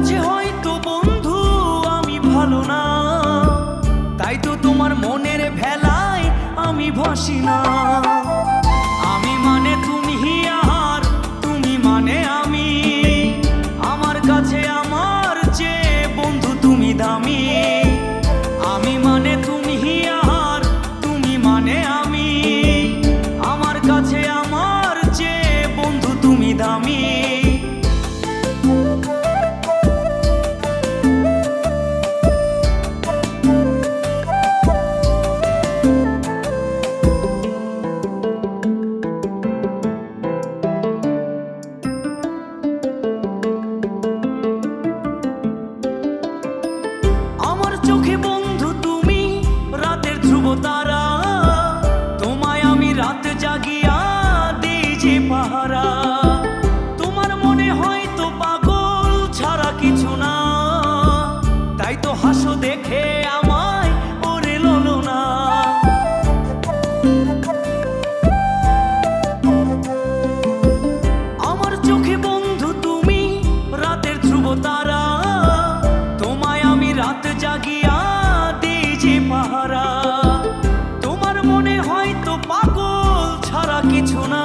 কাছে হয়তো বন্ধু, আমি ভালো না। তাই তো তোমার মনের ভেলায় আমি ভাসি না। আমি মানে তুমি আর তুমি মানে আমি। আমার কাছে আমার যে বন্ধু তুমি দামি। জাগিয়া দিই পাহারা। তোমার মনে হয়তো পাগল ছাড়া কিছু না।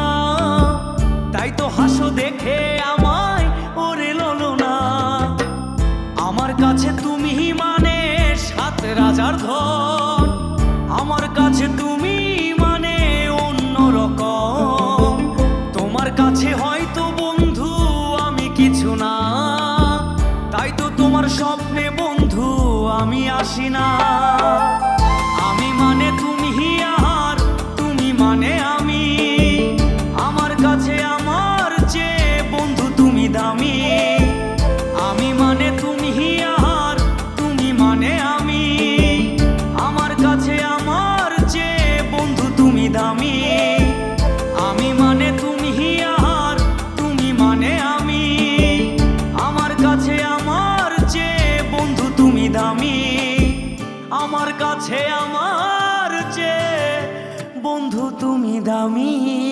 তাই তো হাসো দেখে আমায়, ওরে ললো না আমার কাছে তুমি মানে সাত রাজার ধন। আমার কাছে তুমি মানে অন্য রকম। তোমার কাছে হয়তো বন্ধু আমি কিছু না। তাই তো তোমার বন্ধু আমি আসি না। আমি মানে তুমি আর তুমি মানে আমি। আমার কাছে আমার যে বন্ধু তুমি দামি। আমি মানে তুমি আর তুমি মানে আমি। আমার কাছে আমার যে বন্ধু তুমি দামি। আমি মানে me.